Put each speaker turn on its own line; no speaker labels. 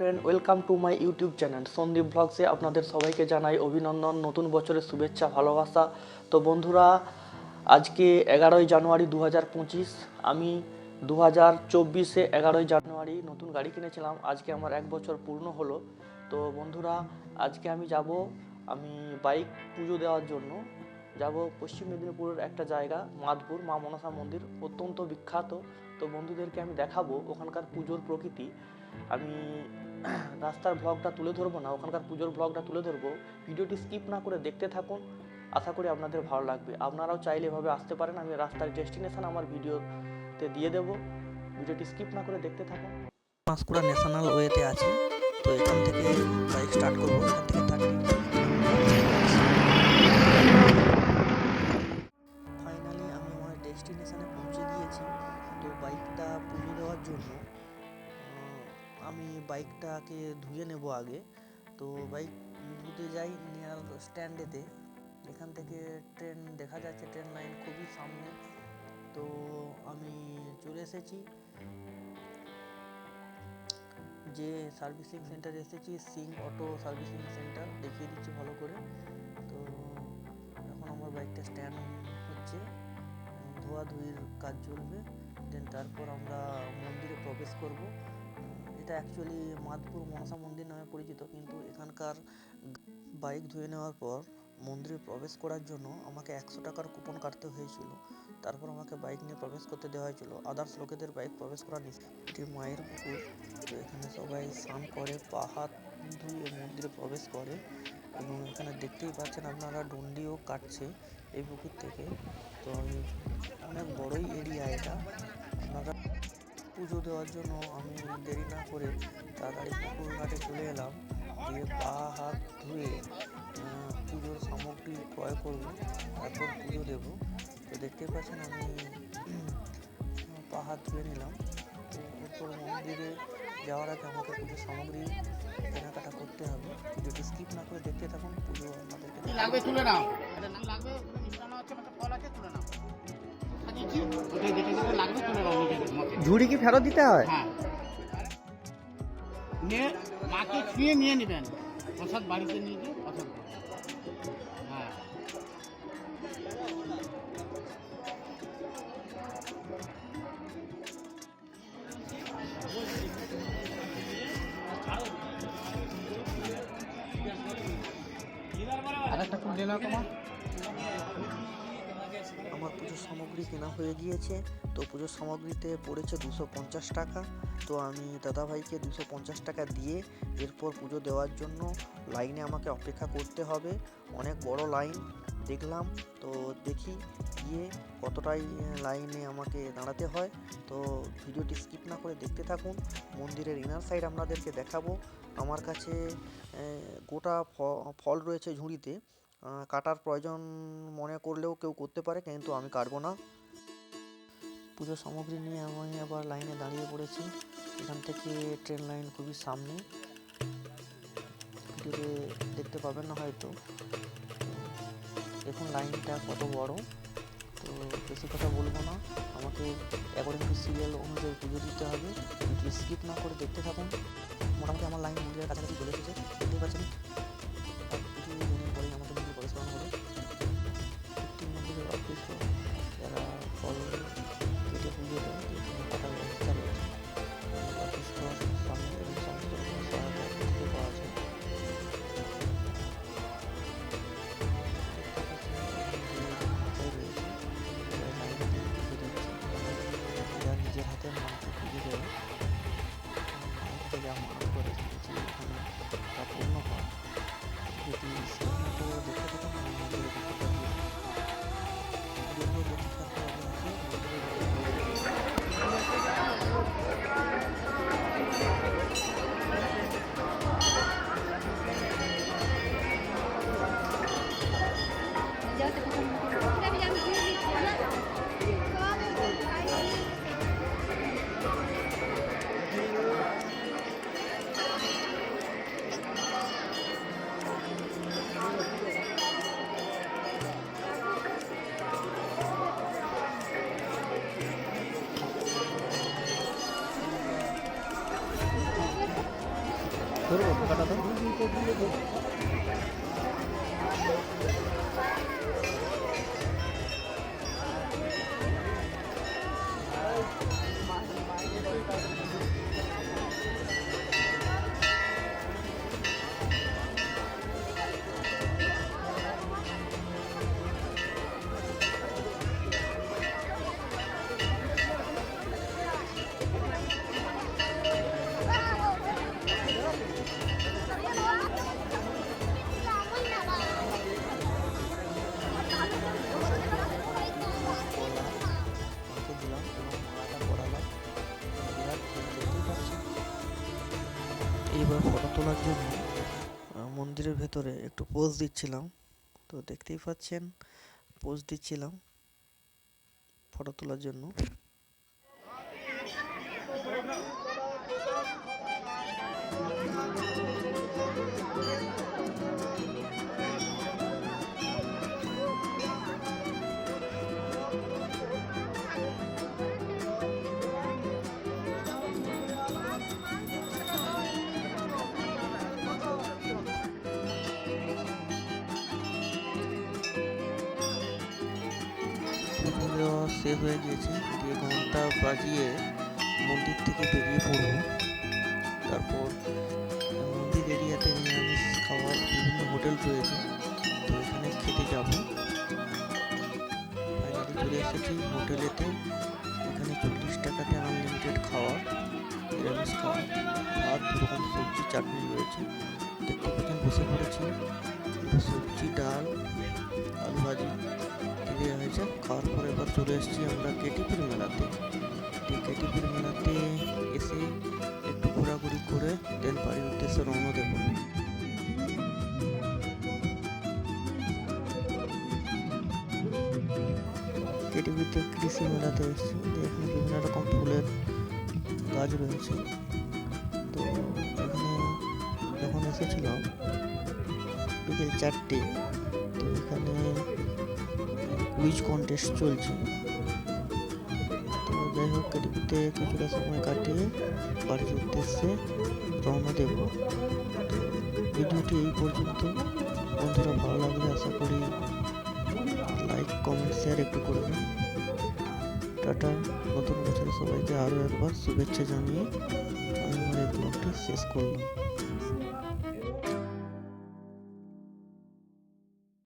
Friend welcome to my YouTube channel Sandeep ব্লগসে আপনাদের সবাইকে জানাই অভিনন্দন, নতুন বছরের শুভেচ্ছা, ভালোবাসা। তো বন্ধুরা, আজকে এগারোই জানুয়ারি দু হাজার পঁচিশ, আমি দু হাজার চব্বিশে এগারোই জানুয়ারি নতুন গাড়ি কিনেছিলাম। আজকে আমার এক বছর পূর্ণ হলো। তো বন্ধুরা, আজকে আমি যাব, আমি বাইক পুজো দেওয়ার জন্য। যাব পশ্চিম মেদিনীপুরের একটা জায়গা মাধপুর মা মনসা মন্দির, অত্যন্ত বিখ্যাত। তো বন্ধুদেরকে আমি দেখাবো ওখানকার পুজোর প্রকৃতি। আমি রাস্তার ব্লগটা তুলে ধরবো না, ওখানকার পুজোর ব্লগটা তুলে ধরবো। ভিডিওটি স্কিপ না করে দেখতে থাকুন, আশা করি আপনাদের ভালো লাগবে। আপনারাও চাইলে এভাবে আসতে পারেন, আমি রাস্তার ডেস্টিনেশন আমার ভিডিওতে দিয়ে দেব। ভিডিওটি স্কিপ না করে দেখতে থাকুন। পাঁশকুড়া ন্যাশনাল ওয়েতে আছি, তো এখান থেকে বাইক স্টার্ট করব, এখান থেকে থার্টি আমি বাইকটাকে ধুয়ে নেব আগে। তো বাইক ধুতে যাই নিয়ার স্ট্যান্ডেতে। এখান থেকে ট্রেন দেখা যাচ্ছে, ট্রেন লাইন খুবই সামনে। তো আমি চলে এসেছি। যে সার্ভিসিং সেন্টারে এসেছি, সিং অটো সার্ভিসিং সেন্টার, দেখিয়ে দিচ্ছি ভালো করে। তো এখন আমার বাইকটা স্ট্যান্ড হচ্ছে। ধোয়াধুয়ির কাজ চলবে। দেন তারপর আমরা মন্দিরে প্রবেশ করব। এটা অ্যাকচুয়ালি মাধপুর মনসা মন্দির নামে পরিচিত, কিন্তু এখানকার বাইক ধুয়ে নেওয়ার পর, মন্দিরে প্রবেশ করার জন্য আমাকে একশো টাকার কুপন কাটতে হয়েছিল। তারপর আমাকে বাইক নিয়ে প্রবেশ করতে দেওয়া হয়েছিল। আদার্স লোকেদের বাইক প্রবেশ করা নিষেধ এটি মায়ের পুকুর তো এখানে সবাই স্নান করে, পা, হাত ধুয়ে মন্দিরে প্রবেশ করে এবং এখানে দেখতেই পাচ্ছেন আপনারা ডন্ডিও কাটছে এই পুকুর থেকে। তো অনেক বড়ই এরিয়া এটা। পুজো দেওয়ার জন্য আমি দেরি না করে তাড়াতাড়ি পুকুর ঘাটে চলে এলাম। দিয়ে পা, হাত ধুয়ে পুজোর সামগ্রী ক্রয় করব। তারপর পুজো দেব। তো দেখতেই পাচ্ছেন আমি পা, হাত ধুয়ে নিলাম। তো এরপর মন্দিরে যাওয়ার আগে আমাকে পুজোর সামগ্রী কেনাকাটা করতে হবে। ভিডিওটি স্কিপ না করে দেখতে থাকুন। পুজো
আমাদেরকে লাগবে, তুলে নাও। লাগবে আছে ফল আছে, তুলে নাও।
ঝুড়ি কি ফেরত দিতে হয়?
হ্যাঁ। নিয়ে মাকে ছুঁয়ে নিয়ে নেবেন। প্রসাদ বাড়িতে নিয়ে গিয়ে প্রসাদ। হ্যাঁ। আরেকটা তুলে নাও তোমার।
আমার পুজোর সামগ্রী কেনা হয়ে গিয়েছে। তো পুজোর সামগ্রীতে পড়েছে দুশো পঞ্চাশ টাকা। তো আমি দাদাভাইকে দুশো পঞ্চাশ টাকা দিয়ে এরপর পুজো দেওয়ার জন্য লাইনে আমাকে অপেক্ষা করতে হবে। অনেক বড় লাইন দেখলাম। তো দেখি গিয়ে কতটাই লাইনে আমাকে দাঁড়াতে হয়। তো ভিডিওটি স্কিপ না করে দেখতে থাকুন। মন্দিরের ইনার সাইড আপনাদেরকে দেখাবো। আমার কাছে গোটা ফল রয়েছে ঝুড়িতে। কাটার প্রয়োজন মনে করলেও কেউ করতে পারে, কিন্তু আমি কাটবো না। পুজোর সামগ্রী নিয়ে আমি আবার লাইনে দাঁড়িয়ে পড়েছি। এখান থেকে ট্রেন লাইন খুবই সামনে। ভিডিওতে দেখতে পাবেন না হয়তো। দেখুন লাইনটা কত বড়। তো বেশি কথা বলব না। আমাকে অ্যাকর্ডিং টু সিরিয়াল অনুযায়ী পুজো দিতে হবে। স্কিপ না করে দেখতে থাকুন। মোটামুটি আমার লাইন মন্দিরের কাছাকাছি চলে এসেছে। দেখতেই পাচ্ছেন? ধরবো এইবার ফটো তোলার জন্য মন্দিরের ভেতরে একটু পোজ দিচ্ছিলাম। তো দেখতেই পাচ্ছেন পোজ দিচ্ছিলাম ফটো তোলার জন্য। পুজো দেওয়া হয়ে গিয়েছে। দিয়ে ঘণ্টা বাজিয়ে মন্দির থেকে বেরিয়ে পড়ব। তারপর মন্দির এরিয়াতে নিরামিষ খাওয়ার বিভিন্ন হোটেল রয়েছে। তো এখানে খেতে যাব। ফাইনালি চলে এসেছি হোটেলেতে এখানে চল্লিশ টাকাতে আনলিমিটেড খাওয়া, নিরামিষ খাওয়া আর দু রকম সবজি, চাটনি রয়েছে। দেখতে পাচ্ছেন বসে পড়েছি। সবজি, ডাল, আলু ভাজি। হয়েছে খাওয়ার পরে এবার চলে এসেছি আমরা কেটিপির মেলাতে। কেটিপির মেলাতে এসে একটু ঘোরাঘুরি করে দেন বাড়ির উদ্দেশ্যে রওনা দেবো। কেটিপিতে কৃষি মেলাতে এসেছি। এখানে বিভিন্ন রকম ফুলের গাছ রয়েছে। তো এখানে যখন এসেছিলাম বিকেল চারটে, তো এখানে কুইজ কন্টেস্ট চলছে? তো যাই হোক কেটিপিতে কিছুটা সময় কাটিয়ে বাড়ির উদ্দেশ্যে রওনা দেব। ভিডিওটি এই পর্যন্ত। বন্ধুরা, ভালো লাগলে আশা করি লাইক কমেন্ট শেয়ার একটু করবেন টাটা। নতুন বছরে সবাইকে আরও একবার শুভেচ্ছা জানিয়ে আমি আমার এই ব্লগটি শেষ করলাম।